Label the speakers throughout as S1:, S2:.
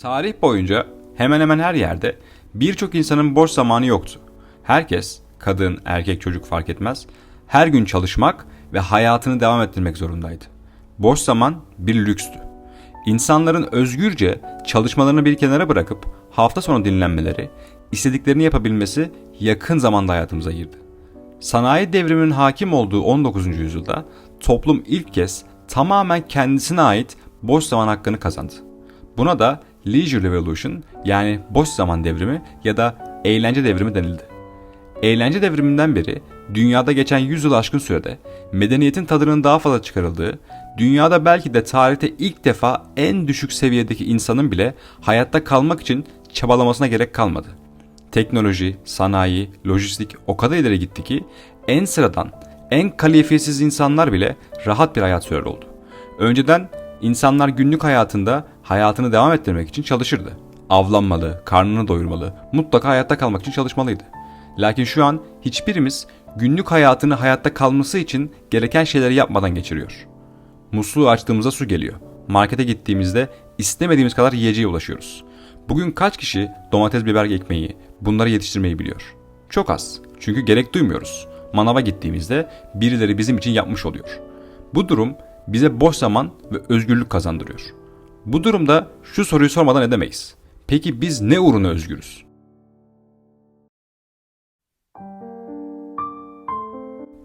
S1: Tarih boyunca hemen hemen her yerde birçok insanın boş zamanı yoktu. Herkes, kadın, erkek, çocuk fark etmez, her gün çalışmak ve hayatını devam ettirmek zorundaydı. Boş zaman bir lükstü. İnsanların özgürce çalışmalarını bir kenara bırakıp hafta sonu dinlenmeleri, istediklerini yapabilmesi yakın zamanda hayatımıza girdi. Sanayi devriminin hakim olduğu 19. yüzyılda toplum ilk kez tamamen kendisine ait boş zaman hakkını kazandı. Buna da Leisure Revolution yani boş zaman devrimi ya da eğlence devrimi denildi. Eğlence devriminden beri dünyada geçen 100 yıl aşkın sürede medeniyetin tadının daha fazla çıkarıldığı, dünyada belki de tarihte ilk defa en düşük seviyedeki insanın bile hayatta kalmak için çabalamasına gerek kalmadı. Teknoloji, sanayi, lojistik o kadar ileri gitti ki en sıradan, en kalifiyesiz insanlar bile rahat bir hayat sürer oldu. Önceden insanlar günlük hayatında hayatını devam ettirmek için çalışırdı. Avlanmalı, karnını doyurmalı, mutlaka hayatta kalmak için çalışmalıydı. Lakin şu an hiçbirimiz günlük hayatını hayatta kalması için gereken şeyleri yapmadan geçiriyor. Musluğu açtığımızda su geliyor. Markete gittiğimizde istemediğimiz kadar yiyeceğe ulaşıyoruz. Bugün kaç kişi domates biber ekmeği, bunları yetiştirmeyi biliyor? Çok az. Çünkü gerek duymuyoruz. Manava gittiğimizde birileri bizim için yapmış oluyor. Bu durum bize boş zaman ve özgürlük kazandırıyor. Bu durumda şu soruyu sormadan edemeyiz. Peki biz ne uğruna özgürüz?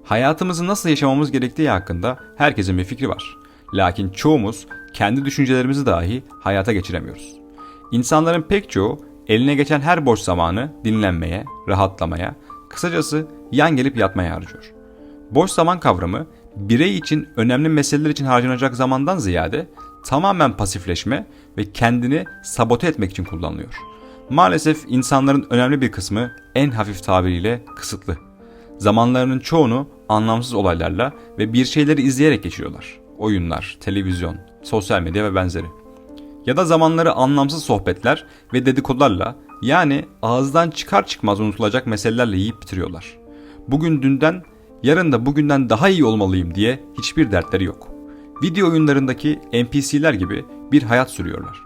S1: Hayatımızı nasıl yaşamamız gerektiği hakkında herkesin bir fikri var. Lakin çoğumuz kendi düşüncelerimizi dahi hayata geçiremiyoruz. İnsanların pek çoğu eline geçen her boş zamanı dinlenmeye, rahatlamaya, kısacası yan gelip yatmaya harcıyor. Boş zaman kavramı birey için önemli meseleler için harcanacak zamandan ziyade tamamen pasifleşme ve kendini sabote etmek için kullanılıyor. Maalesef insanların önemli bir kısmı en hafif tabiriyle kısıtlı. Zamanlarının çoğunu anlamsız olaylarla ve bir şeyleri izleyerek geçiriyorlar. Oyunlar, televizyon, sosyal medya ve benzeri. Ya da zamanları anlamsız sohbetler ve dedikodularla yani ağızdan çıkar çıkmaz unutulacak meselelerle yiyip bitiriyorlar. Bugün dünden, yarın da bugünden daha iyi olmalıyım diye hiçbir dertleri yok. Video oyunlarındaki NPC'ler gibi bir hayat sürüyorlar.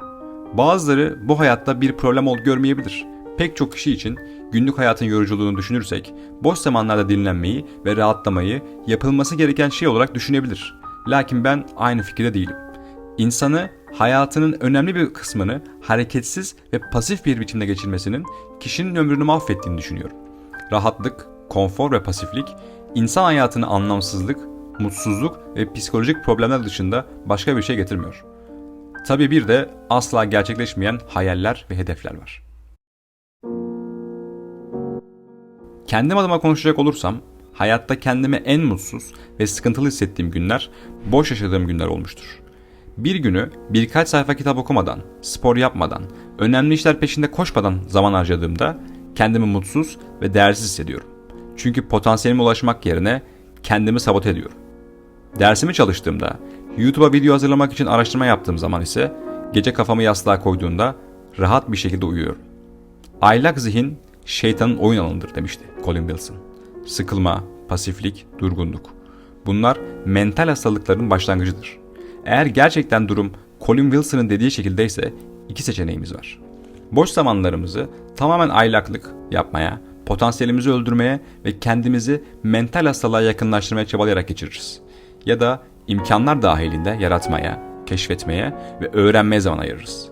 S1: Bazıları bu hayatta bir problem ol görmeyebilir. Pek çok kişi için günlük hayatın yoruculuğunu düşünürsek, boş zamanlarda dinlenmeyi ve rahatlamayı yapılması gereken şey olarak düşünebilir. Lakin ben aynı fikirde değilim. İnsanı hayatının önemli bir kısmını hareketsiz ve pasif bir biçimde geçirmesinin kişinin ömrünü mahvettiğini düşünüyorum. Rahatlık, konfor ve pasiflik insan hayatını anlamsızlık, mutsuzluk ve psikolojik problemler dışında başka bir şey getirmiyor. Tabii bir de asla gerçekleşmeyen hayaller ve hedefler var. Kendim adıma konuşacak olursam, hayatta kendimi en mutsuz ve sıkıntılı hissettiğim günler, boş yaşadığım günler olmuştur. Bir günü birkaç sayfa kitap okumadan, spor yapmadan, önemli işler peşinde koşmadan zaman harcadığımda kendimi mutsuz ve değersiz hissediyorum. Çünkü potansiyelime ulaşmak yerine kendimi sabote ediyorum. Dersimi çalıştığımda, YouTube'a video hazırlamak için araştırma yaptığım zaman ise gece kafamı yastığa koyduğumda rahat bir şekilde uyuyorum. Aylak zihin şeytanın oyun alanıdır demişti Colin Wilson. Sıkılma, pasiflik, durgunluk. Bunlar mental hastalıkların başlangıcıdır. Eğer gerçekten durum Colin Wilson'ın dediği şekildeyse iki seçeneğimiz var. Boş zamanlarımızı tamamen aylaklık yapmaya, potansiyelimizi öldürmeye ve kendimizi mental hastalığa yakınlaştırmaya çabalayarak geçiririz. Ya da imkanlar dahilinde yaratmaya, keşfetmeye ve öğrenmeye zaman ayırırız.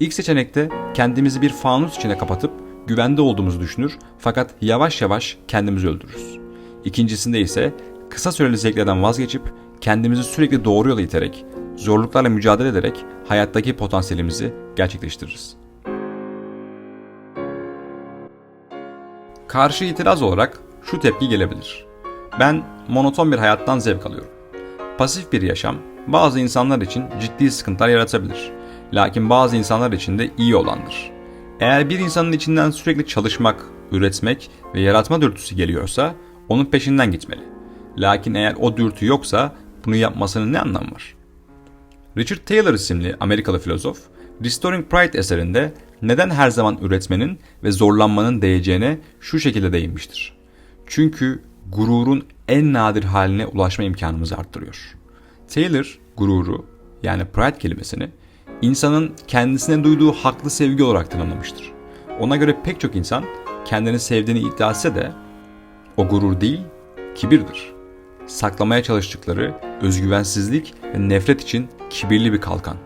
S1: İlk seçenekte kendimizi bir fanus içine kapatıp güvende olduğumuzu düşünür fakat yavaş yavaş kendimizi öldürürüz. İkincisinde ise kısa süreli zevklerden vazgeçip kendimizi sürekli doğru yola iterek, zorluklarla mücadele ederek hayattaki potansiyelimizi gerçekleştiririz. Karşı itiraz olarak şu tepki gelebilir. Ben monoton bir hayattan zevk alıyorum. Pasif bir yaşam bazı insanlar için ciddi sıkıntılar yaratabilir. Lakin bazı insanlar için de iyi olandır. Eğer bir insanın içinden sürekli çalışmak, üretmek ve yaratma dürtüsü geliyorsa onun peşinden gitmeli. Lakin eğer o dürtü yoksa bunu yapmasının ne anlamı var? Richard Taylor isimli Amerikalı filozof, Restoring Pride eserinde neden her zaman üretmenin ve zorlanmanın değeceğine şu şekilde değinmiştir. Çünkü gururun en nadir haline ulaşma imkanımızı arttırıyor. Taylor, gururu yani pride kelimesini insanın kendisine duyduğu haklı sevgi olarak tanımlamıştır. Ona göre pek çok insan kendini sevdiğini iddia etse de o gurur değil, kibirdir. Saklamaya çalıştıkları özgüvensizlik ve nefret için kibirli bir kalkan.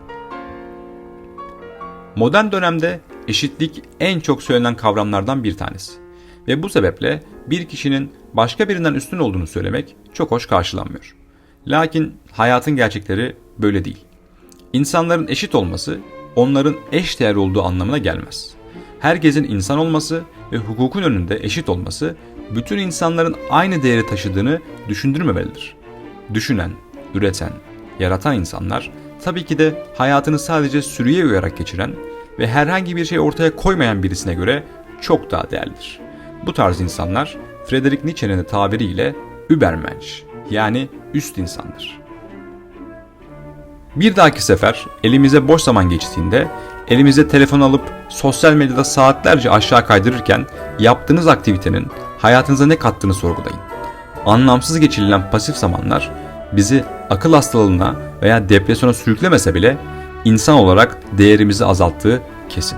S1: Modern dönemde eşitlik en çok söylenen kavramlardan bir tanesi. Ve bu sebeple bir kişinin başka birinden üstün olduğunu söylemek çok hoş karşılanmıyor. Lakin hayatın gerçekleri böyle değil. İnsanların eşit olması onların eş değer olduğu anlamına gelmez. Herkesin insan olması ve hukukun önünde eşit olması bütün insanların aynı değeri taşıdığını düşündürmemelidir. Düşünen, üreten, yaratan insanlar tabii ki de hayatını sadece sürüye uyarak geçiren ve herhangi bir şey ortaya koymayan birisine göre çok daha değerlidir. Bu tarz insanlar Friedrich Nietzsche'nin tabiriyle Übermensch yani üst insandır. Bir dahaki sefer elimize boş zaman geçtiğinde elimize telefon alıp sosyal medyada saatlerce aşağı kaydırırken yaptığınız aktivitenin hayatınıza ne kattığını sorgulayın. Anlamsız geçirilen pasif zamanlar bizi akıl hastalığına veya depresyona sürüklemese bile insan olarak değerimizi azalttığı kesin.